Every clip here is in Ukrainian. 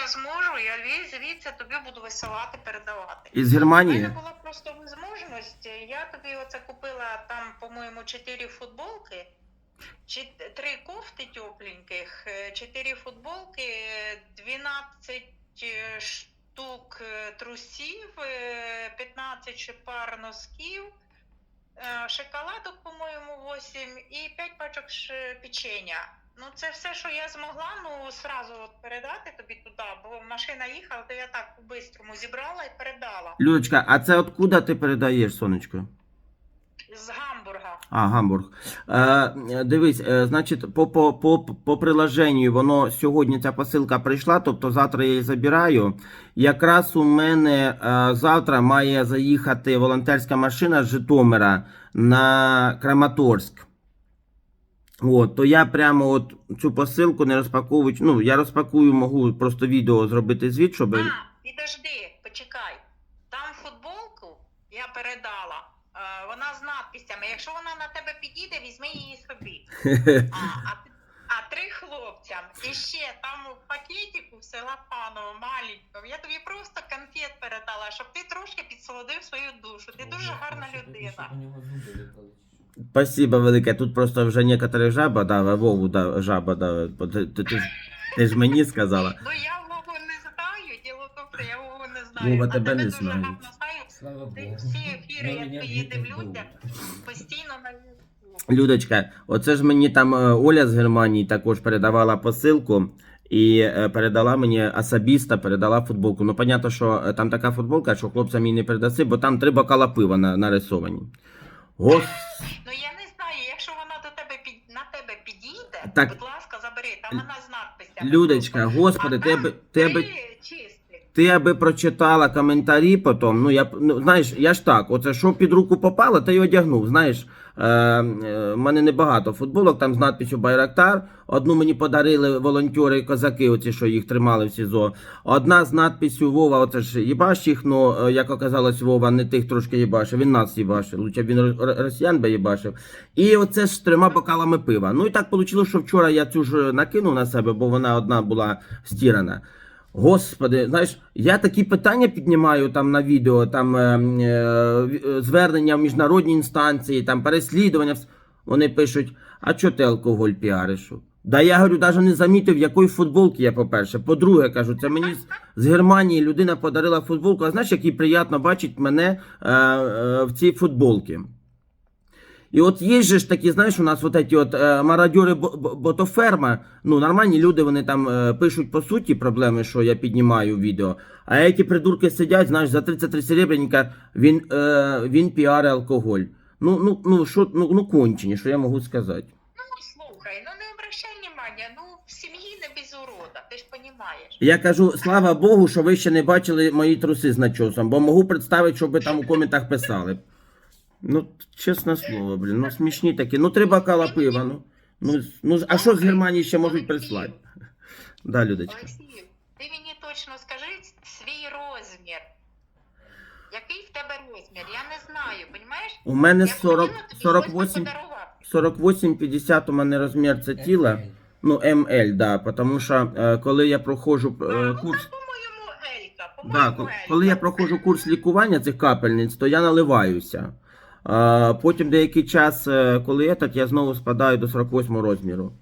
я зможу, я ві- звідси тобі буду висилати, передавати. Із У мене була просто можливість. Я тобі оце купила там, по-моєму, чотири футболки, чи три кофти тепленьких, е, чотири футболки, е, 12 е, штук е, трусів, е, 15 пар носків. Шоколадок, по-моєму, 8 і 5 пачок печення. Ну, це все, що я змогла, ну сразу от передати тобі туди, бо машина їхала, то я так по-бистрому зібрала і передала. Людочка, а це откуда ти передаєш, сонечко? З Гамбурга. А, Гамбург. Е, дивись, е, значить, по, по, по, по приложенню воно сьогодні ця посилка прийшла, тобто завтра я її забираю. Якраз у мене е, завтра має заїхати волонтерська машина з Житомира на Краматорськ. От, то я прямо от цю посилку не розпаковую. Ну, я розпакую, можу просто відео зробити звіт, щоб. А, підожди, почекай. Там футболку я передала. е, Вона з надписями. Якщо вона на тебе підійде, візьми її собі. А, а, а три хлопцям. І ще там у пакетику в Селапаново маленькому. Я тобі просто конфет передала, щоб ти трошки підсолодив свою душу. Ти дуже гарна людина. Спасибо велике. Тут просто вже некоторі жаба дала, Вову да, жаба дала. Ти, ти, ти, ж- ти ж мені сказала. Ну я Вову не знаю, діло в тому, що я Вову не знаю. Вова а тебе не дуже знають. гарно знаю. Слава Ти Богу. всі ефіри, Ну, як твої дивлюся, постійно на Людочка, оце ж мені там е, Оля з Германії також передавала посилку і е, передала мені особисто, передала футболку. Ну, понятно, що е, там така футболка, що хлопцям її не передаси, бо там три бокала пива на, нарисовані. Гос... Ну я не знаю, якщо вона до тебе під на тебе підійде, Так. будь ласка, забери. Там вона з надписями. Людочка, господи, А тебе, там тебе, три чисті. Ти аби прочитала коментарі потім, ну я ну, знаєш, я ж так, оце що під руку попало, та й одягнув. Знаєш, е, е, в мене небагато футболок, там з надписю Байрактар. Одну мені подарили волонтери козаки, оці, що їх тримали в СІЗО. Одна з надписю Вова, оце ж їбаш їх, ну е, як оказалось, Вова не тих трошки їбашив, він нас їбашив. Лучше б він ро- ро- росіян би їбашив. І оце ж з трьома бокалами пива. Ну і так вийшло, що вчора я цю ж накинув на себе, бо вона одна була стірана. Господи, знаєш, я такі питання піднімаю там на відео, там е, е, звернення в міжнародні інстанції, там переслідування. Вони пишуть, а чого ти алкоголь піариш? Да я говорю, навіть не замітив, якої футболки я, по-перше. По-друге, кажу, це мені з, з Германії людина подарила футболку. А знаєш, який приємно бачить мене е, е, в цій футболці. І от є же ж такі, знаєш, у нас от ці от е, мародьори бо- бо- ботоферма, ну нормальні люди, вони там е, пишуть по суті проблеми, що я піднімаю відео. А ці придурки сидять, знаєш, за 33 серебряника він, е, він піари алкоголь. Ну, ну, ну, що, ну, ну кончені, що я можу сказати. Ну слухай, ну не обращай внимання, ну в сім'ї не без урода, ти ж розумієш. Я кажу, слава Богу, що ви ще не бачили мої труси з начосом, бо можу представити, що ви там у коментах писали. Ну, чесне слово, блін, ну смішні такі. Ну, три бокала пива, ну. Ну, ну а що з Германії ще можуть прислати? Да, Людочка. Ти мені точно скажи свій розмір. Який в тебе розмір? Я не знаю, розумієш? У мене Я 40, хотіла тобі щось 48, подарувати. 48-50 у мене розмір це тіла. Ну, МЛ, да, тому що е, коли я проходжу А, е, ну курс. так, по-моєму, Елька, Да, по-моєму, ко- Елька. коли я проходжу курс лікування цих капельниць, то я наливаюся. Потім деякий час, е, коли етат, я знову спадаю до 48 розміру.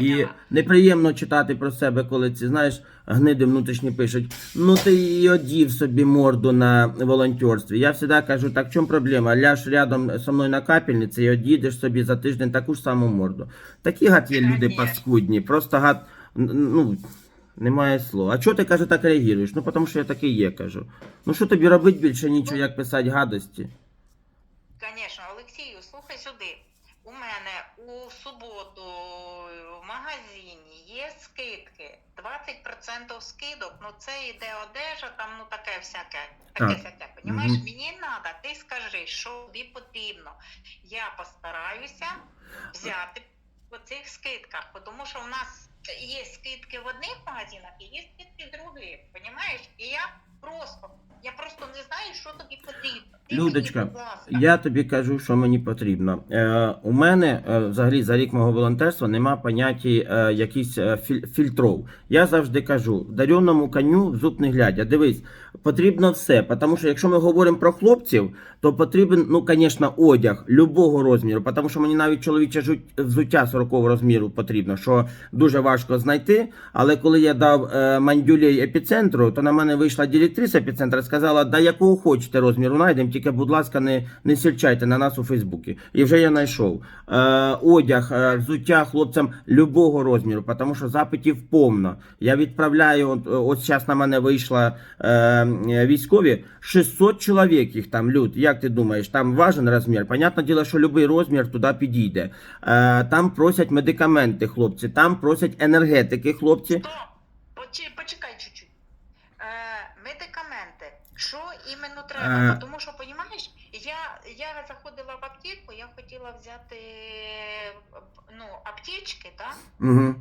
І неприємно читати про себе, коли ці, знаєш, гниди внутрішні пишуть. Ну ти і одів собі морду на волонтерстві. Я завжди кажу, так в чому проблема? Ляж рядом зі мною на капельниці і одійдеш собі за тиждень таку ж саму морду. Такі гад є люди паскудні. Просто гад, ну, немає слова. А чого ти каже, так реагуєш? Ну, тому що я такий є, кажу. Ну що тобі робити більше нічого, як писати гадості? Сюди. У мене у суботу в магазині є скидки. 20% скидок, ну це йде одежа, там ну таке всяке. Таке всяке. Понімаєш? Мгм. Мені треба, ти скажи, що тобі потрібно. Я постараюся взяти по цих скидках, тому що в нас є скидки в одних магазинах і є скидки другі, понімаєш? І я просто, я просто не знаю, що тобі потрібно. Людочка, Я тобі кажу, що мені потрібно. Е, у мене е, взагалі за рік мого волонтерства нема поняття е, якихось е, філь, фільтров. Я завжди кажу: дареному коню зуб не глядя. Дивись, потрібно все. Тому що якщо ми говоримо про хлопців, то потрібен, ну, звісно, одяг любого розміру. Тому що мені навіть чоловіче взуття 40 розміру потрібно, що дуже важко знайти. Але коли я дав е, мандюлей епіцентру, то на мене вийшла директриса епіцентра і сказала, да якого хочете розміру знайдемо, тільки, будь ласка, не, не сільчайте на нас у Фейсбуці. І вже я знайшов. Е, одяг, е, взуття хлопцям любого розміру, тому що запитів повно. Я відправляю, от, от зараз на мене вийшла е, військові, 600 чоловік їх там, люд. Як ти думаєш, там важен розмір? Понятне діло, що будь-який розмір туди підійде. Е, там просять медикаменти, хлопці, там просять енергетики, хлопці. Почекай чуть-чуть. Е, медикаменти. Що іменно треба? Е. Тому що, аптеку, я хотіла взяти ну, аптечки, так? Угу.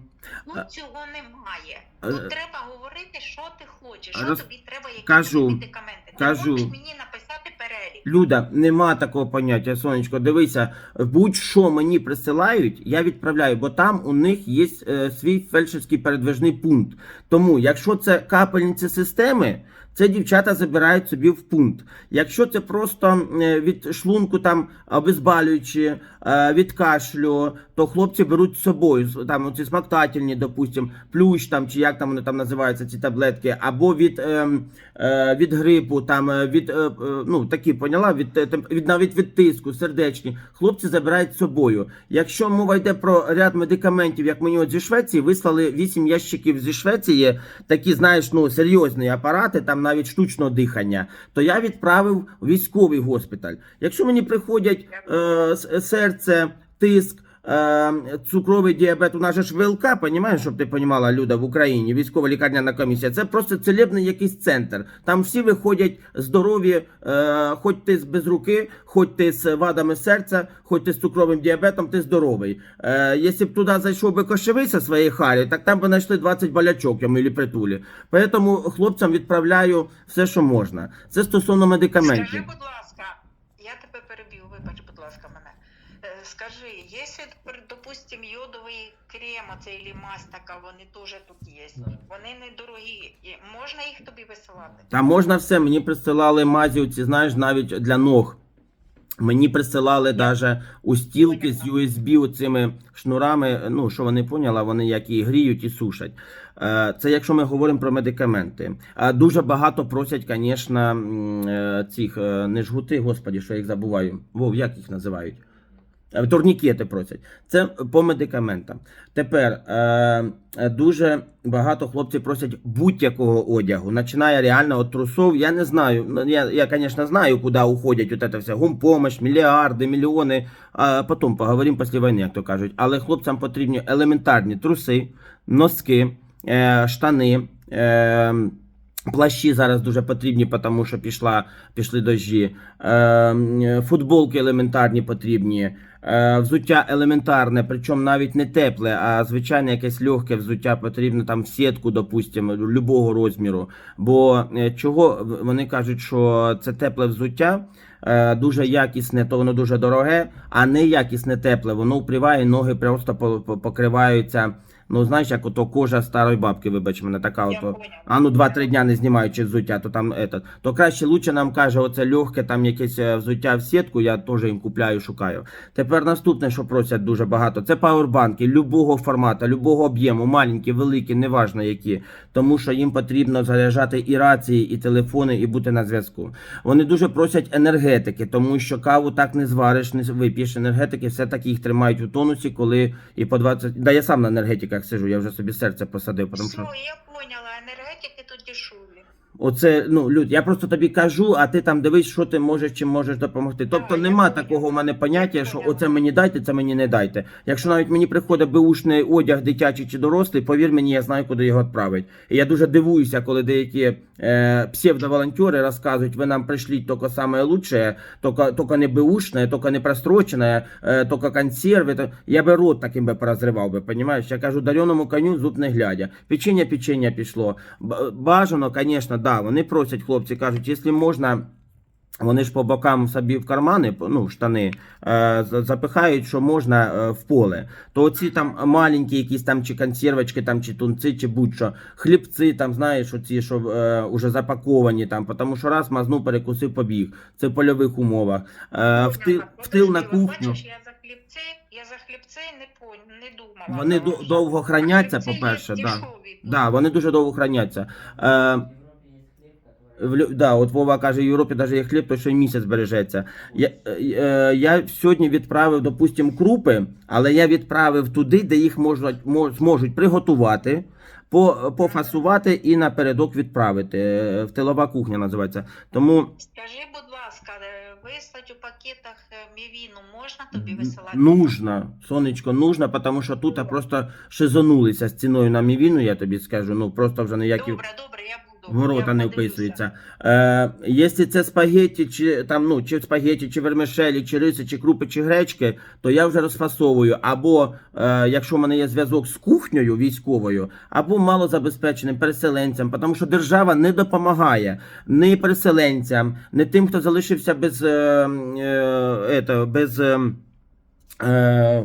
Ну цього немає. Тут треба говорити, що ти хочеш, що Роз- тобі треба, які Кажу. медикаменти. Ти Кажу. можеш мені написати перелік. Люда, нема такого поняття, сонечко. Дивися, будь-що мені присилають, я відправляю, бо там у них є е, свій фельдшерський передвижний пункт. Тому, якщо це капельниці системи, це дівчата забирають собі в пункт. Якщо це просто е, від шлунку там обезболюючі, е, від кашлю, то хлопці беруть з собою там оці смактательні, допустим, плющ там чи як там вони там називаються ці таблетки, або від, ем, е, від грипу, там від ну такі поняла, від, від навіть від тиску, сердечні. Хлопці забирають з собою. Якщо мова йде про ряд медикаментів, як мені от зі Швеції, вислали 8 ящиків зі Швеції, такі, знаєш, ну серйозні апарати, там навіть штучного дихання, то я відправив військовий госпіталь. Якщо мені приходять е, серце, тиск. Е, Цукровий діабет, у нас же ж ВЛК, понімаєш, щоб ти понімала, Люда, в Україні, військова лікарняна комісія. Це просто целебний якийсь центр. Там всі виходять здорові, е, хоч ти без руки, хоч ти з вадами серця, хоч ти з цукровим діабетом, ти здоровий. Е, якщо б туди зайшов би кошевий зі своєї харі, так там би знайшли 20 болячок йому і притулі. Тому хлопцям відправляю все, що можна. Це стосовно медикаментів. Скажи, будь ласка, я тебе перебив, вибач, будь ласка, мене. Е, Скажи, якщо, допустим, йодовий крем, оцей или мазь вони теж тут є. Вони недорогі. Можна їх тобі висилати? Та можна все. Мені присилали мазі, ці, знаєш, навіть для ног. Мені присилали даже устілки з USB оцими шнурами. Ну, що вони поняли, вони як і гріють і сушать. Е, Це якщо ми говоримо про медикаменти. А Дуже багато просять, звісно, е, цих е, не жгути, господі, що я їх забуваю. Вов, як їх називають? Е, Турнікети просять. Це по медикаментам. Тепер е, е, дуже багато хлопців просять будь-якого одягу. Починає реально від трусов. Я не знаю. ну, Я, я звісно, знаю, куди уходять от це все. Гумпомощь, мільярди, мільйони. А потім поговоримо після війни, як то кажуть. Але хлопцям потрібні елементарні труси, носки, е, штани. Е, Плащі зараз дуже потрібні, тому що пішла, пішли дощі. Е, футболки елементарні потрібні. Е, взуття елементарне, причому навіть не тепле, а звичайне якесь легке взуття потрібно там в сітку, допустимо, любого розміру. Бо е, чого вони кажуть, що це тепле взуття. е, Дуже якісне, то воно дуже дороге, а не якісне тепле. Воно впріває, ноги просто по- по- покриваються. Ну, знаєш, як ото кожа старої бабки, вибач мене, така Я ото. А ну 2-3 дня не знімаючи взуття, то там этот, то краще лучше нам каже, оце легке там якесь е, взуття в сітку, я теж їм купляю, шукаю. Тепер наступне, що просять дуже багато, це пауербанки любого формату, любого об'єму, маленькі, великі, неважно які, тому що їм потрібно заряджати і рації, і телефони, і бути на зв'язку. Вони дуже просять енергетики, тому що каву так не звариш, не вип'єш. Енергетики все-таки їх тримають у тонусі, коли і по 20... Да я сам на енергетиках сижу, я вже собі серце посадив, тому Все, що. я поняла, енергетика. Оце, ну, Люд, я просто тобі кажу, а ти там дивись, що ти можеш, чим можеш допомогти. Тобто нема такого в мене поняття, що оце мені дайте, це мені не дайте. Якщо навіть мені приходить беушний одяг дитячий чи дорослий, повір мені, я знаю, куди його відправити. І я дуже дивуюся, коли деякі е, псевдоволонтери розказують, ви нам пришліть тільки саме лучшее, тільки, тільки не беушне, тільки не прострочене, е, тільки консерви. То... Я би рот таким би порозривав би, понімаєш? Я кажу, дареному коню зуб не глядя. Печення, печення пішло. Бажано, звісно, да, вони просять, хлопці, кажуть, якщо можна. Вони ж по бокам собі в кармани, ну, штани, е, запихають, що можна е, в поле. То оці там маленькі якісь там чи консервочки, там, чи тунці, чи будь-що, хлібці, там, знаєш, оці, що е, уже запаковані там, тому що раз мазнув, перекусив, побіг. Це в польових умовах. Е, в, тил, в тил на кухню. Бачиш, я за хлібці, я за хлібці не, по, не думала. Вони довго храняться, по-перше, да. Да, вони дуже довго храняться. Е, В, да, от Вова каже, в Європі навіть є хліб, то що місяць бережеться. Я, е, е, я сьогодні відправив, допустимо, крупи, але я відправив туди, де їх можуть, мо- зможуть приготувати, по, пофасувати і напередок відправити. Е, В тилова кухня називається. Тому Скажи, будь ласка, е, вислать у пакетах мівіну можна тобі висилати? нужно, сонечко, нужно, тому що тут просто шизонулися з ціною на мівіну, я тобі скажу. Ну просто вже ніякі. Добре, добре, я буду. Ворота не вписуються. Е, якщо це спагетті, чи там, ну, чи спагетті, чи вермишелі, чи риси, чи крупи, чи гречки, то я вже розфасовую. Або е, якщо в мене є зв'язок з кухнею військовою, або малозабезпеченим переселенцям, тому що держава не допомагає ні переселенцям, ні тим, хто залишився без, е, е, ето, без. е, Е,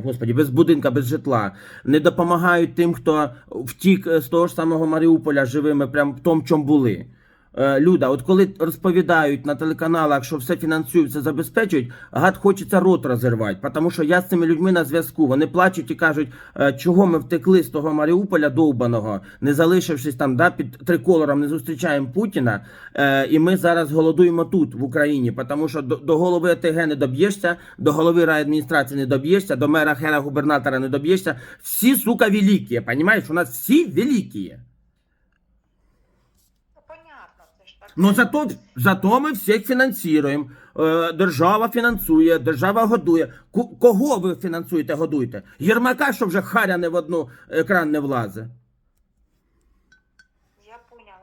Господі, без будинка, без житла, не допомагають тим, хто втік е, з того ж самого Маріуполя живими, прям в тому, чому були. Е, Люда, от коли розповідають на телеканалах, що все фінансують, все забезпечують, гад хочеться рот розірвати, тому що я з цими людьми на зв'язку. Вони плачуть і кажуть, е, чого ми втекли з того Маріуполя довбаного, не залишившись там да, під триколором, не зустрічаємо Путіна. Е, і ми зараз голодуємо тут, в Україні, тому що до, голови ОТГ не доб'єшся, до голови райадміністрації не доб'єшся, до мера хера губернатора не доб'єшся. Всі, сука, великі, понимаєш? У нас всі великі. Ну, понятно, це ж так. Ну зато, зато ми всіх фінансуємо. Е, держава фінансує, держава годує. Кого ви фінансуєте, годуєте? Єрмака, що вже харя не в одну екран не влазить.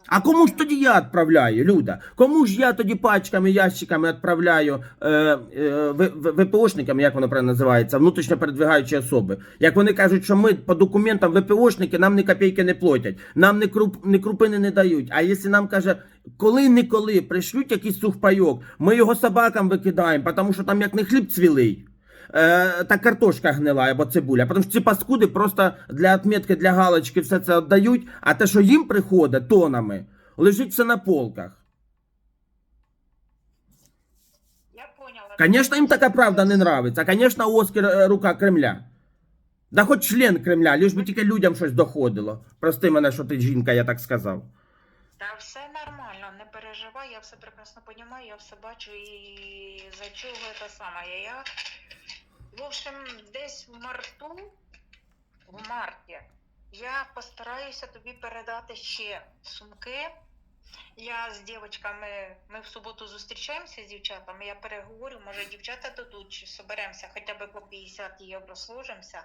А кому ж тоді я відправляю, Люда? Кому ж я тоді пачками, ящиками відправляю е, е, ВПОшникам, як воно правильно називається, внутрішньо передвигаючі особи? Як вони кажуть, що ми по документам ВПОшники нам ні копійки не платять, нам ні, круп, ні крупини не дають. А якщо нам каже, коли-николи пришлють якийсь сухпайок, ми його собакам викидаємо, тому що там як не хліб цвілий. Е, та картошка гнила або цибуля. Тому що ці паскуди просто для отметки, для галочки все це віддають, а те, що їм приходить тонами, лежить все на полках. Я поняла. Звісно, їм така правда не нравиться. Звісно, Оскар е, рука Кремля. Да хоч член Кремля, лиш би тільки людям щось доходило. Прости мене, що ти жінка, я так сказав. Та все нормально, не переживай, я все прекрасно розумію, я все бачу і за чого це саме. Я, в общем, десь в марту, в марті, я постараюся тобі передати ще сумки. Я з дівчатками, ми в суботу зустрічаємося з дівчатами, я переговорю, може дівчата дадуть, чи соберемося хоча б по 50 євро сложимося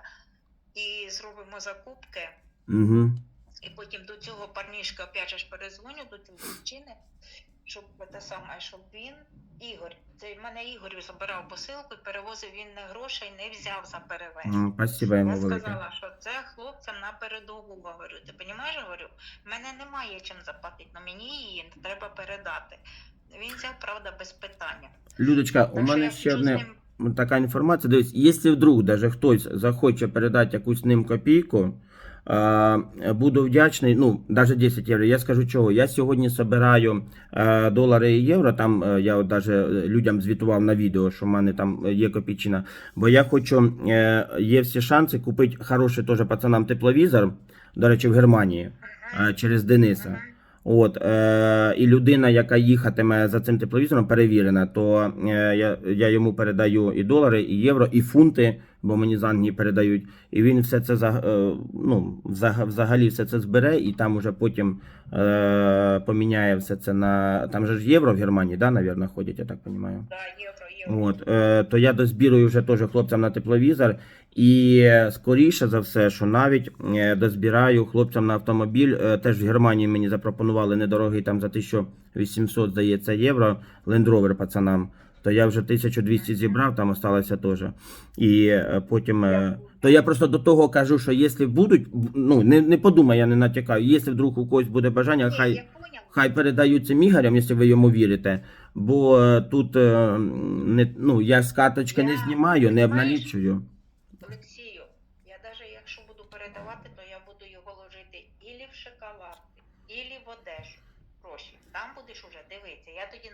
і зробимо закупки. Угу. І потім до цього парнішка опять же перезвоню до цієї дівчини, щоб те саме, щоб він, Ігор, це в мене Ігор забирав посилку і перевозив він не грошей, не взяв за перевезення. Спасибо йому Я велике. сказала, що це хлопцям на передову говорю. Ти розумієш, говорю, в мене немає чим заплатити, але мені її треба передати. Він взяв, правда, без питання. Людочка, у Так що мене я ще хочу з одне. ним така інформація. Дивись, якщо вдруг даже хтось захоче передати якусь ним копійку, буду вдячний. Ну, навіть 10 євро. Я скажу чого. Я сьогодні збираю е, долари і євро. Там е, я от даже людям звітував на відео, що в мене там є копійчина. Бо я хочу, е, є всі шанси купити хороший теж пацанам тепловізор. До речі, в Германії е, через Дениса. От, е, і людина, яка їхатиме за цим тепловізором, перевірена, то е, я, я йому передаю і долари, і євро, і фунти, бо мені з Англії передають. І він все це за, е, ну, взагалі все це збере, і там уже потім е, поміняє все це на. Там же ж євро в Германії, да, навірно, ходять, я так розумію. Да, євро, євро. От, е, то я дозбірую вже теж хлопцям на тепловізор. І скоріше за все, що навіть е, дозбираю хлопцям на автомобіль. Е, теж в Германії мені запропонували недорогий там за 1800, здається, євро Land Rover пацанам. То я вже 1200 зібрав, там осталося теж. І е, потім. То я просто до того кажу, що якщо будуть, ну не, не подумай, я не натякаю, якщо вдруг у когось буде бажання, хай. Хай передають цим ігорям, якщо ви йому вірите. Бо тут не, ну, я з карточки не знімаю, не обналічую. Олексію, я навіть якщо буду передавати, то я буду його ложити ілі в шоколад, ілі в одежу. Гроші. Там будеш уже дивитися. Я тоді